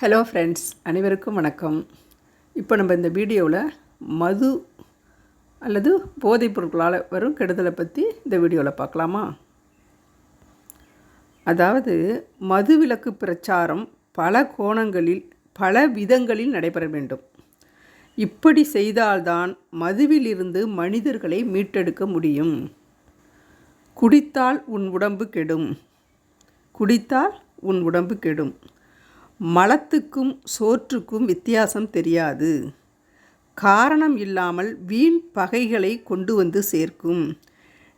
Hello friends அனைவருக்கும் வணக்கம். இப்போ நம்ம இந்த வீடியோவில் மது அல்லது போதைப் பொருட்களால் வரும் கெடுதலை பற்றி இந்த வீடியோவில் பார்க்கலாமா? அதாவது மது விலக்கு பிரச்சாரம் பல கோணங்களில் பல விதங்களில் நடைபெற வேண்டும். இப்படி செய்தால்தான் மதுவிலிருந்து மனிதர்களை மீட்டெடுக்க முடியும். குடித்தால் உன் உடம்பு கெடும். குடித்தால் உன் உடம்பு கெடும். மலத்துக்கும் சோற்றுக்கும் வித்தியாசம் தெரியாது. காரணம் இல்லாமல் வீண் பகைகளை கொண்டு வந்து சேர்க்கும்.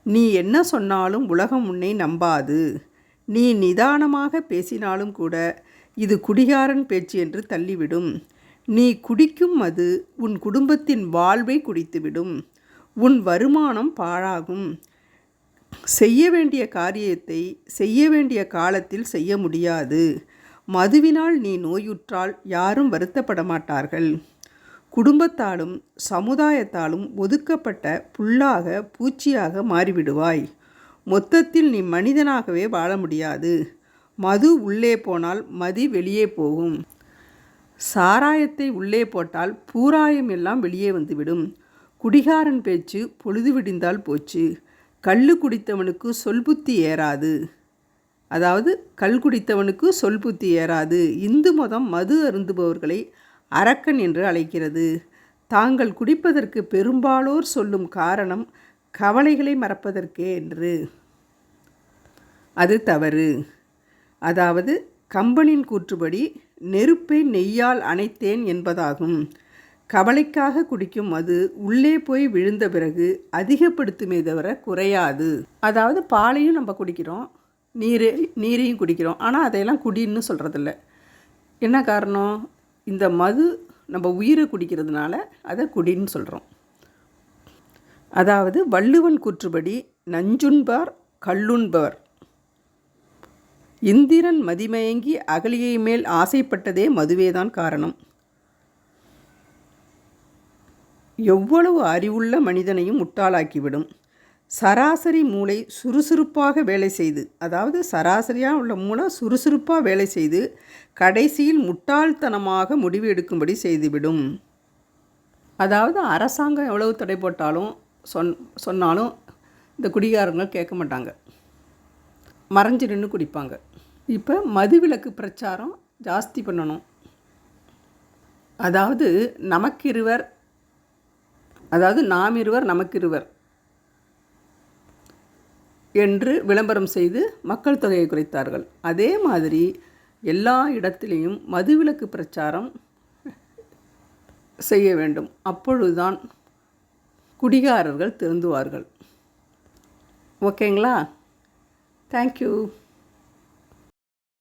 நீ என்ன சொன்னாலும் உலகம் உன்னை நம்பாது. நீ நிதானமாக பேசினாலும் கூட இது குடிகாரன் பேச்சு என்று தள்ளிவிடும். நீ குடிக்கும் அது உன் குடும்பத்தின் வாழ்வை குடித்துவிடும். உன் வருமானம் பாழாகும். செய்ய வேண்டிய காரியத்தை செய்ய வேண்டிய காலத்தில் செய்ய முடியாது. மதுவினால் நீ நோயுற்றால் யாரும் வருத்தப்பட மாட்டார்கள் குடும்பத்தாலும் சமுதாயத்தாலும் ஒதுக்கப்பட்ட புல்லாக பூச்சியாக மாறிவிடுவாய். மொத்தத்தில் நீ மனிதனாகவே வாழ முடியாது. மது உள்ளே போனால் மதி வெளியே போகும். சாராயத்தை உள்ளே போட்டால் பூராயம் எல்லாம் வெளியே வந்துவிடும். குடிகாரன் பேச்சு பொழுது விடிந்தால் போச்சு. கள்ளு குடித்தவனுக்கு சொல் புத்தி ஏறாது. அதாவது கல் குடித்தவனுக்கு சொல் புத்தி ஏறாது. இந்து மதம் மது அருந்துபவர்களை அரக்கன் என்று அழைக்கிறது. தாங்கள் குடிப்பதற்கு பெரும்பாலோர் சொல்லும் காரணம் கவலைகளை மறப்பதற்கே என்று. அது தவறு. அதாவது கம்பனின் கூற்றுப்படி நெருப்பை நெய்யால் அணைத்தேன் என்பதாகும். கவலைக்காக குடிக்கும் மது உள்ளே போய் விழுந்த பிறகு அதிகப்படுத்துமே தவிர குறையாது. அதாவது பாலையும் நம்ம குடிக்கிறோம். நீர் நீரையும் குடிக்கிறோம். ஆனால் அதையெல்லாம் குடின்னு சொல்கிறதில்ல என்ன காரணம்? இந்த மது நம்ம உயிரை குடிக்கிறதுனால அதை குடின்னு சொல்கிறோம் அதாவது வள்ளுவன் கூற்றுப்படி நஞ்சுண்பார் கல்லுண்பவர் இந்திரன் மதிமயங்கி அகலியை மேல் ஆசைப்பட்டதே மதுவேதான் காரணம். எவ்வளவு அறிவுள்ள மனிதனையும் முட்டாளாக்கிவிடும். சராசரி மூளை சுறுசுறுப்பாக வேலை செய்து அதாவது சராசரியாக உள்ள மூளை சுறுசுறுப்பாக வேலை செய்து கடைசியில் முட்டாள்தனமாக முடிவு எடுக்கும்படி செய்துவிடும். அதாவது அரசாங்கம் எவ்வளவு தடை போட்டாலும் சொன் சொன்னாலும் இந்த குடிகாரங்க கேட்க மாட்டாங்க. மறைஞ்சு நின்று குடிப்பாங்க. இப்போ மதுவிலக்கு பிரச்சாரம் ஜாஸ்தி பண்ணணும். அதாவது நமக்கிருவர் அதாவது நாம் இருவர் நமக்கிருவர். என்று விளம்பரம் செய்து மக்கள் தொகையை குறைத்தார்கள். அதே மாதிரி எல்லா இடத்திலையும் மதுவிலக்கு பிரச்சாரம் செய்ய வேண்டும். அப்பொழுதுதான் குடிகாரர்கள் திருந்துவார்கள். ஓகேங்களா? தேங்க்யூ